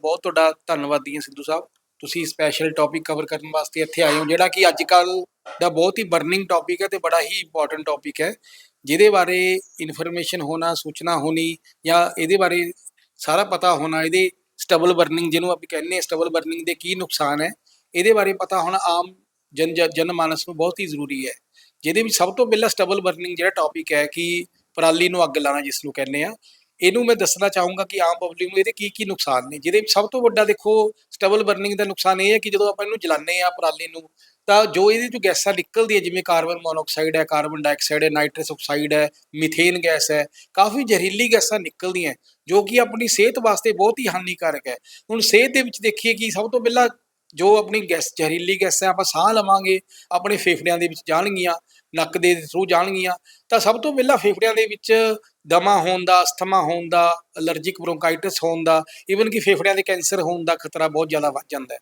ਬਹੁਤ ਤੁਹਾਡਾ ਧੰਨਵਾਦੀ ਹਾਂ ਸਿੱਧੂ ਸਾਹਿਬ। ਤੁਸੀਂ ਸਪੈਸ਼ਲ ਟੌਪਿਕ ਕਵਰ ਕਰਨ ਵਾਸਤੇ ਇੱਥੇ ਆਏ ਹੋ, ਜਿਹੜਾ ਕਿ ਅੱਜ ਕੱਲ ਦਾ ਬਹੁਤ ਹੀ ਬਰਨਿੰਗ ਟੌਪਿਕ ਹੈ ਤੇ ਬੜਾ ਹੀ ਇੰਪੋਰਟੈਂਟ ਟੌਪਿਕ ਹੈ। ਜਿਹਦੇ ਬਾਰੇ ਇਨਫੋਰਮੇਸ਼ਨ ਹੋਣਾ, ਸੂਚਨਾ ਹੋਣੀ ਜਾਂ ਇਹਦੇ ਬਾਰੇ ਸਾਰਾ ਪਤਾ ਹੋਣਾ, ਇਹਦੇ ਸਟਬਲ ਬਰਨਿੰਗ ਜਿਹਨੂੰ ਆਪਾਂ ਕਹਿੰਦੇ ਹਾਂ ਸਟਬਲ ਬਰਨਿੰਗ ਦੇ ਕੀ ਨੁਕਸਾਨ ਹੈ, ਇਹਦੇ ਬਾਰੇ ਪਤਾ ਹੋਣਾ ਆਮ ਜਨ ਜਨ ਮਾਨਸ ਨੂੰ ਬਹੁਤ ਹੀ ਜ਼ਰੂਰੀ ਹੈ। ਜਿਹਦੇ ਵਿੱਚ ਸਭ ਤੋਂ ਪਹਿਲਾਂ ਸਟਬਲ ਬਰਨਿੰਗ ਜਿਹੜਾ ਟੌਪਿਕ ਹੈ ਕਿ ਪਰਾਲੀ ਨੂੰ ਅੱਗ ਲਾਣਾ ਜਿਸ ਨੂੰ ਕਹਿੰਦੇ ਆ ਇਹਨੂੰ ਮੈਂ ਦੱਸਣਾ ਚਾਹੂੰਗਾ ਕਿ ਆਮ ਪਬਲਿਕ ਨੂੰ ਇਹਦੇ ਕੀ ਕੀ ਨੁਕਸਾਨ ਨੇ। ਜਿਹਦੇ ਵਿੱਚ ਸਭ ਤੋਂ ਵੱਡਾ ਦੇਖੋ ਸਟਬਲ ਬਰਨਿੰਗ ਦਾ ਨੁਕਸਾਨ ਇਹ ਹੈ ਕਿ ਜਦੋਂ ਆਪਾਂ ਇਹਨੂੰ ਜਲਾਉਂਦੇ ਆ ਪਰਾਲੀ ਨੂੰ, ਤਾਂ ਜੋ ਇਹਦੇ ਚੋਂ ਗੈਸਾਂ ਨਿਕਲਦੀਆਂ, ਜਿਵੇਂ ਕਾਰਬਨ ਮੋਨੋਆਕਸਾਈਡ ਹੈ, ਕਾਰਬਨ ਡਾਈਆਕਸਾਈਡ ਹੈ, ਨਾਈਟਰਸ ਆਕਸਾਈਡ ਹੈ, ਮੀਥੇਨ ਗੈਸ ਹੈ, ਕਾਫੀ ਜ਼ਹਿਰੀਲੀ ਗੈਸਾਂ ਨਿਕਲਦੀਆਂ, ਜੋ ਕਿ ਆਪਣੀ ਸਿਹਤ ਵਾਸਤੇ ਬਹੁਤ ਹੀ ਹਾਨੀਕਾਰਕ ਹੈ। ਹੁਣ ਸਿਹਤ ਦੇ ਵਿੱਚ ਦੇਖੀਏ ਕਿ ਸਭ ਤੋਂ ਪਹਿਲਾਂ ਜੋ ਆਪਣੀ ਗੈਸ ਜ਼ਹਿਰੀਲੀ ਗੈਸਾਂ ਆਪਾਂ ਸਾਹ ਲਵਾਂਗੇ, ਆਪਣੇ ਫੇਫੜਿਆਂ ਦੇ ਵਿੱਚ ਜਾਣਗੀਆਂ, ਨੱਕ ਦੇ ਥਰੂ ਜਾਣਗੀਆਂ, ਤਾਂ ਸਭ ਤੋਂ ਪਹਿਲਾਂ ਫੇਫੜਿਆਂ ਦੇ ਵਿੱਚ ਦਮਾ ਹੋਣ ਦਾ, ਅਸਥਮਾ ਹੋਣ ਦਾ ਅਲਰਜੀਕ ਬ੍ਰੋਂਕਾਈਟਿਸ ਹੋਣ ਦਾ ਈਵਨ ਕਿ ਫੇਫੜਿਆਂ ਦੇ ਕੈਂਸਰ ਹੋਣ ਦਾ ਖਤਰਾ ਬਹੁਤ ਜ਼ਿਆਦਾ ਵੱਧ ਜਾਂਦਾ ਹੈ।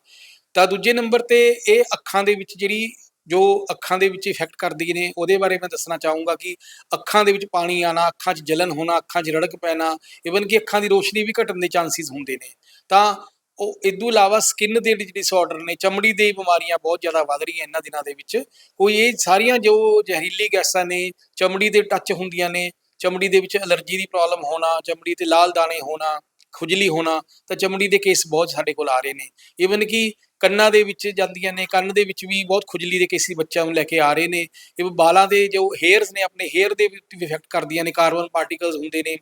ਤਾਂ ਦੂਜੇ ਨੰਬਰ ਤੇ ਇਹ ਅੱਖਾਂ ਦੇ ਵਿੱਚ ਜਿਹੜੀ ਜੋ ਅੱਖਾਂ ਦੇ ਵਿੱਚ ਇਫੈਕਟ ਕਰਦੀ ਨੇ, ਉਹਦੇ ਬਾਰੇ ਮੈਂ ਦੱਸਣਾ ਚਾਹੂੰਗਾ ਕਿ ਅੱਖਾਂ ਦੇ ਵਿੱਚ ਪਾਣੀ ਆਣਾ ਅੱਖਾਂ 'ਚ ਜਲਨ ਹੋਣਾ, ਅੱਖਾਂ 'ਚ ਰੜਕ ਪੈਣਾ ਈਵਨ ਕਿ ਅੱਖਾਂ ਦੀ ਰੋਸ਼ਨੀ ਵੀ ਘਟਣ ਦੇ ਚਾਂਸਿਸ ਹੁੰਦੇ ਨੇ। ਤਾਂ ਉਹ ਇਦੋਂ ਇਲਾਵਾ ਸਕਿਨ ਦੇ ਵਿੱਚ ਡਿਸਆਰਡਰ ਨੇ, ਚਮੜੀ ਦੇ ਬਿਮਾਰੀਆਂ ਬਹੁਤ ਜ਼ਿਆਦਾ ਵੱਧ ਰਹੀਆਂ ਇਹਨਾਂ ਦਿਨਾਂ ਦੇ ਵਿੱਚ। ਕੋਈ ਇਹ ਸਾਰੀਆਂ ਜੋ ਜ਼ਹਿਰੀਲੀ ਗੈਸਾਂ ਨੇ, ਚਮੜੀ ਦੇ ਟੱਚ ਹੁੰਦੀਆਂ ਨੇ, ਚਮੜੀ ਦੇ ਵਿੱਚ ਅਲਰਜੀ ਦੀ ਪ੍ਰੋਬਲਮ ਹੋਣਾ, ਚਮੜੀ ਤੇ ਲਾਲ ਦਾਣੇ ਹੋਣਾ, ਖੁਜਲੀ ਹੋਣਾ, ਤਾਂ ਚਮੜੀ ਦੇ ਕੇਸ ਬਹੁਤ ਸਾਡੇ ਕੋਲ ਆ ਰਹੇ ਨੇ। ਈਵਨ ਕਿ ਕੰਨਾਂ ਦੇ ਵਿੱਚ ਜਾਂਦੀਆਂ ਨੇ, ਕੰਨ ਦੇ ਵਿੱਚ ਵੀ ਬਹੁਤ ਖੁਜਲੀ ਦੇ ਕੇਸੀ ਬੱਚਿਆਂ ਨੂੰ ਲੈ ਕੇ ਆ ਰਹੇ ਨੇ, ਇਹ ਬਾਲਾਂ ਦੇ ਜੋ ਹੇਅਰਸ ਨੇ, ਆਪਣੇ ਹੇਅਰ ਦੇ ਵਿੱਚ ਇਫੈਕਟ ਕਰਦੀਆਂ ਨੇ ਕਾਰਬਨ ਪਾਰਟੀਕਲਸ ਹੁੰਦੇ ਨੇ,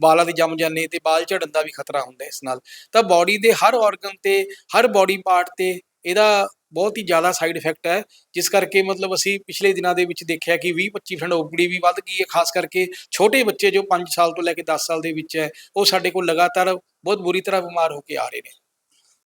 ਬਾਲਾਂ ਦੇ ਜੰਮ ਜਾਂਦੇ ਤੇ ਬਾਲ ਝੜਨ ਦਾ ਵੀ ਖਤਰਾ ਹੁੰਦਾ ਇਸ ਨਾਲ। ਤਾਂ ਬਾਡੀ ਦੇ ਹਰ ਆਰਗਨ ਤੇ, ਹਰ ਬਾਡੀ ਪਾਰਟ ਤੇ ਇਹਦਾ ਬਹੁਤ ਹੀ ਜ਼ਿਆਦਾ ਸਾਈਡ ਇਫੈਕਟ ਹੈ, ਜਿਸ ਕਰਕੇ ਮਤਲਬ ਅਸੀਂ ਪਿਛਲੇ ਦਿਨਾਂ ਦੇ ਵਿੱਚ ਦੇਖਿਆ ਕਿ 20-25% ਓਪੀਡੀ ਵੀ ਵੱਧ ਗਈ ਹੈ, ਖਾਸ ਕਰਕੇ ਛੋਟੇ ਬੱਚੇ ਜੋ 5 ਸਾਲ ਤੋਂ ਲੈ ਕੇ 10 ਸਾਲ ਦੇ ਵਿੱਚ ਹੈ, ਉਹ ਸਾਡੇ ਕੋਲ ਲਗਾਤਾਰ ਬਹੁਤ ਬੁਰੀ ਤਰ੍ਹਾਂ ਬਿਮਾਰ ਹੋ ਕੇ ਆ ਰਹੇ ਨੇ।